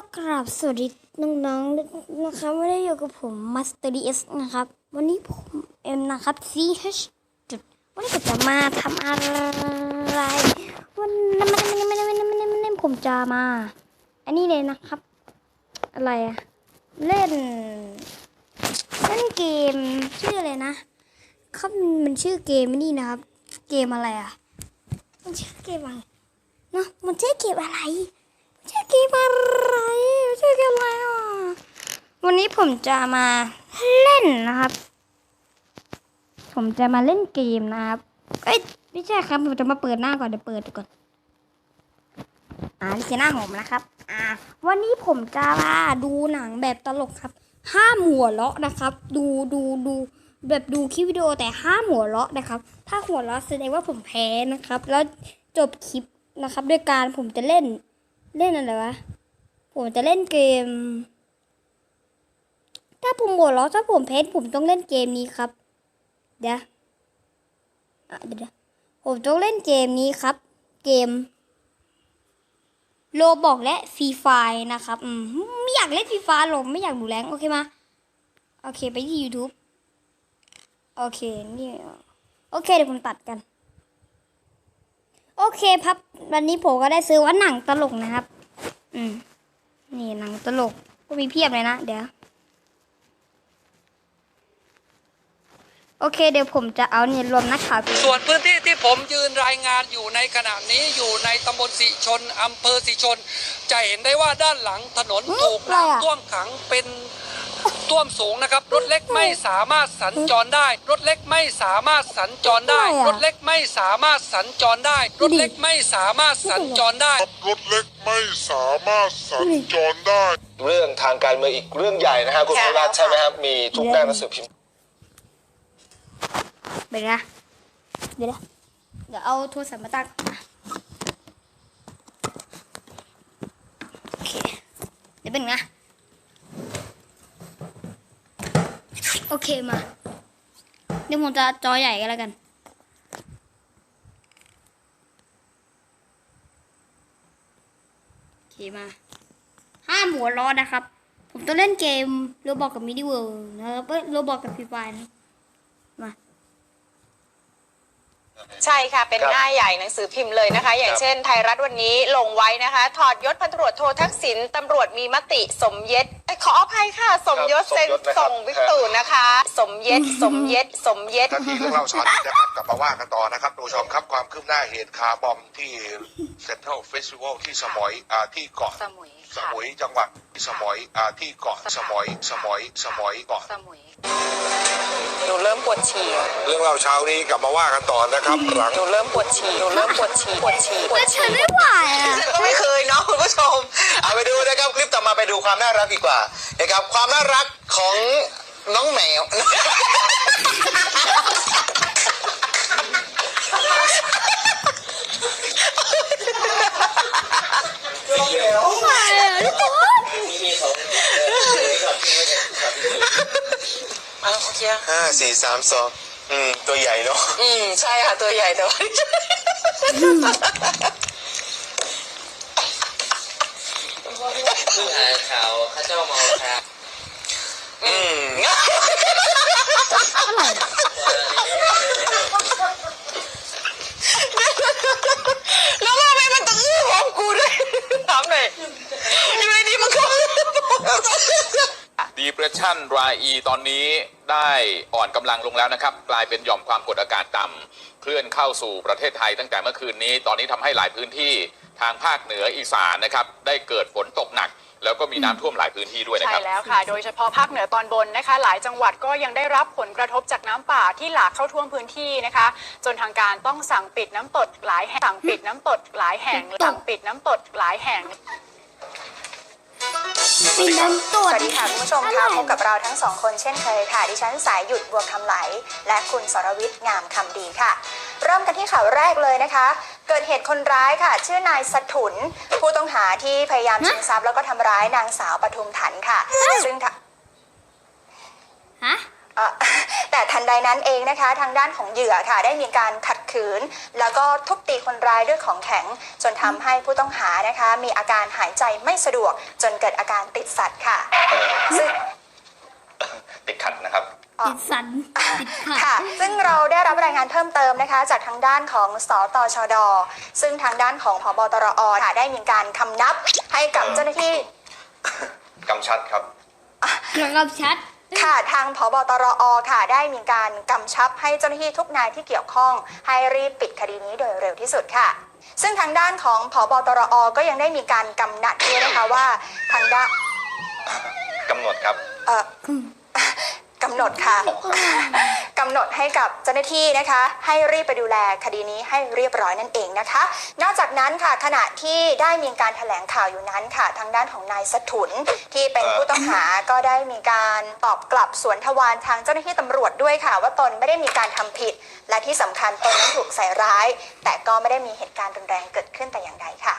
ก็กราบสวัสดีน้องๆนะครับไม่ได้อยู่กับผมมาสเตอร์ดีเอสนะครับ วันนี้ผมเอ็มนะครับ CH จุดวันนี้ผมจะมาทำอะไรวันนี้มันมันมันมันมันมันมันผมจะมา อันนี้เลยนะครับ อะไรอะเล่น เล่นเกมชื่ออะไรนะครับมันชื่อเกมนี่นะครับ เกมอะไรอะมันชื่อเกมอะไรเนาะมันชื่อเกมอะไร ชื่อเกมอะไรชื่อเกมอะไรอะวันนี้ผมจะมาเล่นนะครับ ผมจะมาเล่นเกมนะครับเอ้ยไม่ใช่ครับผมจะมาเปิดหน้าก่อนเดี๋ยวเปิดก่อนอ่านี่คือหน้าผมนะครับ อ่า วันนี้ผมจะมาดูหนังแบบตลกครับ ห้ามหัวเราะนะครับ ดูดูดูแบบดูคลิปวิดีโอแต่ห้ามหัวเราะนะครับ ถ้าหัวเราะแสดงว่าผมแพ้นะครับ แล้วจบคลิปนะครับ ด้วยการผมจะเล่น เล่นอะไรวะ ผมจะเล่นเกม ถ้าผมหัวเราะถ้าผมเพชรผมต้องเล่นเกมนี้ครับ เดี๋ยวอะเดี๋ยวผมต้องเล่นเกมนี้ครับ เกมโลบอกและฟรีไฟนะครับอืมไม่อยากเล่นฟรีไฟหรอกไม่อยากดูแรงโอเคมาโอเคไปที่ YouTube โอเคนี่โอเคเดี๋ยวผมตัดกัน โอเคครับ วันนี้ผมก็ได้ซื้อว่าหนังตลกนะครับ อืม นี่หนังตลกก็มีเพียบเลยนะ เดี๋ยว โอเค เดี๋ยวผมจะเอาเนี่ยรวมนักข่าวไปส่วนพื้นที่ที่ผมยืนรายงานอยู่ในขณะนี้อยู่ในตำบลสิชนอำเภอสิชน จะเห็นได้ว่าด้านหลังถนนถูกน้ำท่วมขังเป็น ท่วมสูงนะครับ รถเล็กไม่สามารถสัญจรได้ รถเล็กไม่สามารถสัญจรได้ รถเล็กไม่สามารถสัญจรได้ รถเล็กไม่สามารถสัญจรได้ รถเล็กไม่สามารถสัญจรได้ เรื่องทางการเมืองอีกเรื่องใหญ่นะฮะคุณค่ะโคราชใช่ไหมครับมีทุกหน้าหนังสือพิมพ์เดี๋ยวนะเดี๋ยวนะเดี๋ยวเอาโทรศัพท์มาตั้งอะโอเคเดี๋ยวเป็นงนะ โอเคมา เดี๋ยวผมจะจอใหญ่กันแล้วกัน โอเคมา ห้ามหัวร้อนนะครับ ผมต้องเล่นเกมโรบอกกับมิดิเวิร์นะครับเอ้ยโรบอกกับฟรีไฟนะมา ใช่ค่ะ เป็นครับหน้าใหญ่หนังสือพิมพ์เลยนะคะ อย่างครับเช่นไทยรัฐวันนี้ลงไว้นะคะ ถอดยศพันตำรวจโททักษิณตำรวจมีมติสมเย็ดเอ้ย ขออภัยค่ะ สมยศครับเซ็นสมยศนะครับส่งบิ๊กตู่นะคะ สมเย็ดสมเย็ดสมเย็ดนาทีเรื่องเล่าเช้านี้นะครับกลับมาว่ากันต่อนะครับทุกผู้ชมครับความคืบหน้าเหตุคาร์บอมที่เซ็นทรัลเฟสติวัลที่สมอยอ่าที่เกาะสมุยสมุยจังหวัดสมอยอ่าที่เกาะสมอยสมอยสมอยเกาะสมุยหนูเริ่มปวดฉี่เรื่องเล่าเช้านี้กลับมาว่ากันต่อนะครับหลังหนูเริ่มปวดฉี่หนูเริ่มปวดฉี่ปวดฉี่ปวดฉัฉี่นไม่ไหวอะฉันก็ไม่เคยเนาะคุณผู้ชมเอาไปดูนะครับคลิปต่อมาไปดูความน่ารักดีกว่า นะครับความน่ารักของน้องแมว อะโอเคห้าสี่สามสองอืม ตัวใหญ่เนาะ อืม ใช่ค่ะ ตัวใหญ่แต่ว่า เพิ่งอ่านข่าวข้าเจ้าเมาครับ อืม แล้วทำไมมันต้องอื้อของกูด้วยถามหน่อยอยู่ในนี้มันก็ ดีเพรสชันรายอีตอนนี้ได้อ่อนกำลังลงแล้วนะครับ กลายเป็นหย่อมความกดอากาศต่ำเคลื่อนเข้าสู่ประเทศไทยตั้งแต่เมื่อคืนนี้ ตอนนี้ทำให้หลายพื้นที่ทางภาคเหนืออีสานนะครับ ได้เกิดฝนตกหนัก แล้วก็มีน้ำท่วมหลายพื้นที่ด้วยนะคใช่รับ แล้วค่ะ โดยเฉพาะภาคเหนือตอนบนนะคะ หลายจังหวัดก็ยังได้รับผลกระทบจากน้ำป่าที่หลากเข้าท่วมพื้นที่นะคะ จนทางการต้องสั่งปิดน้ำตกหลายแห่งสั่งปิดน้ำตกหลายแห่งสั่งปิดน้ำตกหลายแห่ง ปิดน้ำตรวสจวัสดีค่ะคุณผู้ชมค่ะพบกับเราทั้งสองคนเช่นเคยค่ะ ดิฉันสายหยุดบัวคำไหล และคุณสรวิทย์งามคำดีค่ะ เริ่มกันที่ข่าวแรกเลยนะคะ เกิดเหตุคนร้ายค่ะ ชื่อนายสถุน ผู้ต้องหาที่พยายามชิงทรัพย์แล้วก็ทำร้ายนางสาวปทุมถันค่ะ ซึ่งทะฮะเอ่อแต่ทันใดนั้นเองนะคะ ทางด้านของเหยื่อค่ะ ได้มีการขัด ขืน แล้วก็ทุบตีคนร้ายด้วยของแข็ง จนทำให้ผู้ต้องหานะคะ มีอาการหายใจไม่สะดวก จนเกิดอาการติดสัตว์ค่ะเออซึ่งติดขัดนะครับติดสันติดขาค่ะ ซึ่งเราได้รับรายงานเพิ่มเติมนะคะ จากทางด้านของสตชด ซึ่งทางด้านของพบตรอค่ะได้มีการคำนับให้กับเจ้าหน้าที่กำชัดครับกระกับชัด ค่ะทางพบตรอค่ะ ได้มีการกำชับให้เจ้าหน้าที่ทุกนายที่เกี่ยวข้อง ให้รีบปิดคดีนี้โดยเร็วที่สุดค่ะซึ่งทางด้านของพบตรอก็ยังได้มีการกำหนัดด้วยนะคะว่าทางด้านกำหนดครับ เอ่อกำหนดค่ะ กำหนดให้กับเจ้าหน้าที่นะคะ ให้รีบไปดูแลคดีนี้ให้เรียบร้อยนั่นเองนะคะ นอกจากนั้นค่ะขณะที่ได้มีการแถลงข่าวอยู่นั้นค่ะ ทางด้านของนายสถุนที่เป็นผู้ต้องหาก็ได้มีการตอบกลับสวนทวารทางเจ้าหน้าที่ตำรวจด้วยค่ะ ว่าตนไม่ได้มีการทำผิด และที่สำคัญตนนั้นถูกใส่ร้าย แต่ก็ไม่ได้มีเหตุการณ์รุนแรงเกิดขึ้นแต่อย่างใดค่ะ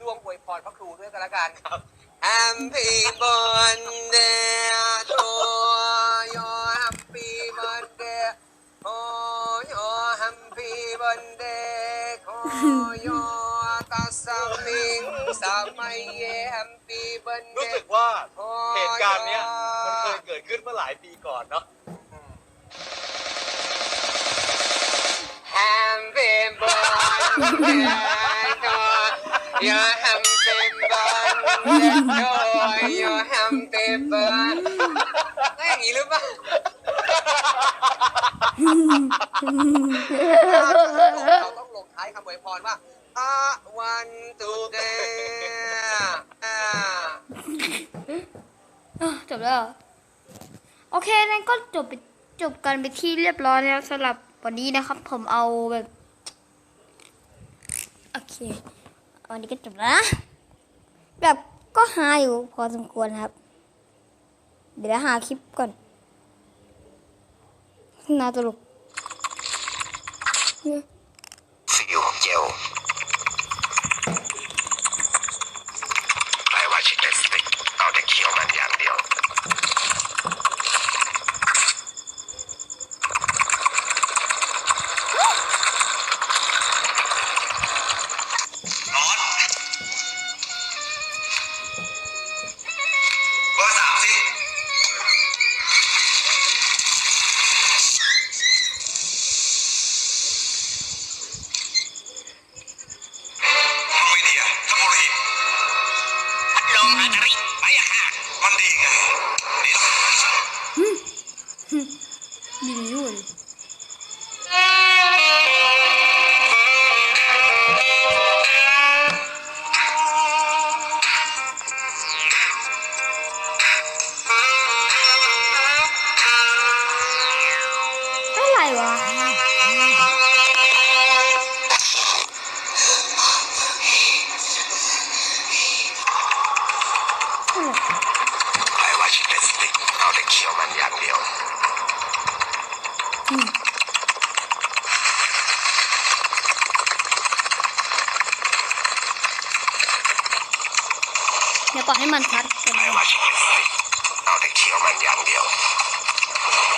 ร่วมอวยพรพระครูด้วยกันละกันครับ Happy birthday to you Happy birthday to you Happy birthday to you ตัสมิงสัมมัยเย Happy รู้ birthday สึกว่า to เหตุการณ์เนี้ย you มันเคยเกิดขึ้นเมื่อหลายปีก่อนเนาะ Happy birthday to you Happy birthday to you Happy birthday ก็อย่างนี้หรือเปล่าเราต้องลงท้ายคำอวยพรว่าอาวันตุเดอะจบแล้ว โอเคนั่นก็จบไปจบกันไปที่เรียบร้อยแล้วสำหรับวันนี้นะครับ ผมเอาแบบ โอเค วันนี้ก็จบแล้ว แบบก็หาอยู่พอสมควรครับ เดี๋ยวหาคลิปก่อนน่าตลกสิวเจล พั เ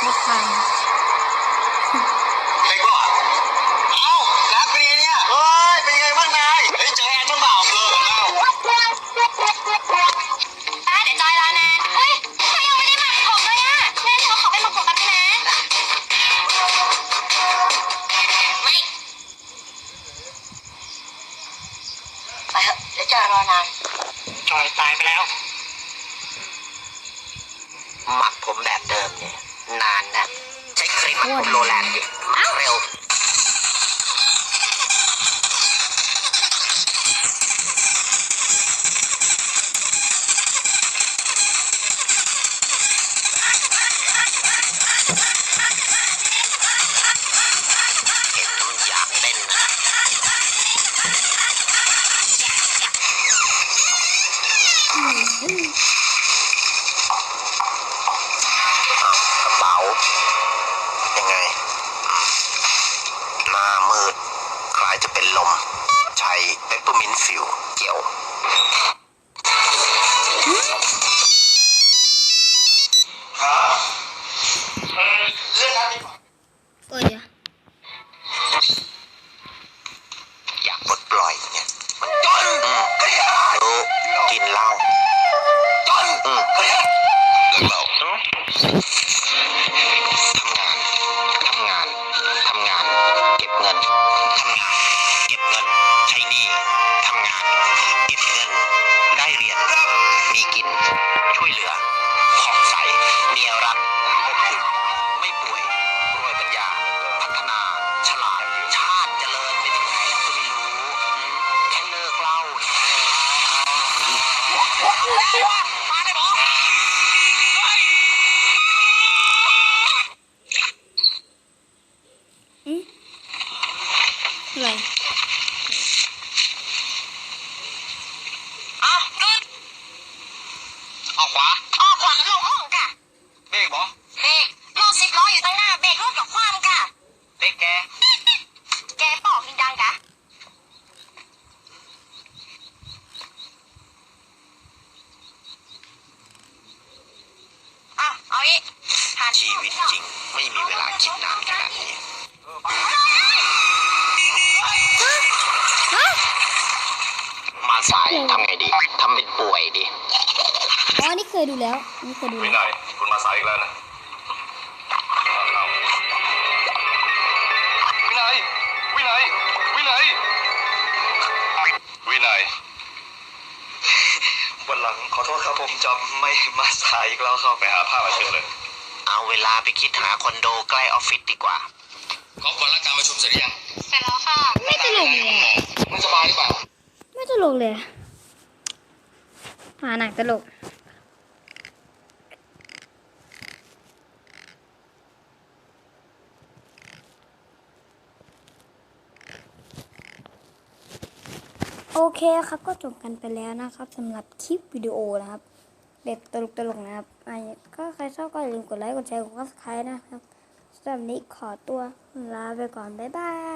ไม่ทันไปก่อเอานักรีเนี่ยเฮ้ย เป็นไงบ้างนายเฮ้ยเจอแอนทั้งเปล่าเออเล่าป้าเดี๋ยวจอยรอนะเฮ้ยยังไม่ได้หมักผมเลยอะแม่เอขอไปหมักผมแป๊นะ ไม่ ไปเถอะเดี๋ยวจอรอนาน จอยตายไปแล้ว หมักผมแบบเดิมเนี่ย นานนะ ใช้ครีมมันโลแลนด์ดิ ชีวิตจริง ไม่มีเวลาคิดนานขนาดนี้มาสายทำไงดีทำเป็นป่วยดิอ๋อนี่เคยดูแล้วนี่เคยดูวิแล้วนัยคุณมาสายอีกแล้วนะวินัยวินัยวินัยวินัยวันหลังขอโทษครับผมจะไม่มาสายอีกแล้วครับไปหาผ้ามาเช็ดเลย เอาเวลาไปคิดหาคอนโดใกล้ออฟฟิศดีกว่าก็วันละการประชุมเสร็จหรือยังเสร็จแล้วค่ะไม่ตลกเลยอะมึงสบายหรือเปล่าไม่ตลกเลยหาหนังตลกโอเคครับก็จบกันไปแล้วนะครับสำหรับคลิปวิดีโอนะครับ แบบตลกๆนะครับอันนี้ก็ใครชอบก็อย่าลืมกดไลค์กดแชร์กดซับสไครต์นะครับสำหรับนี้ขอตัวลาไปก่อน บ๊ายบาย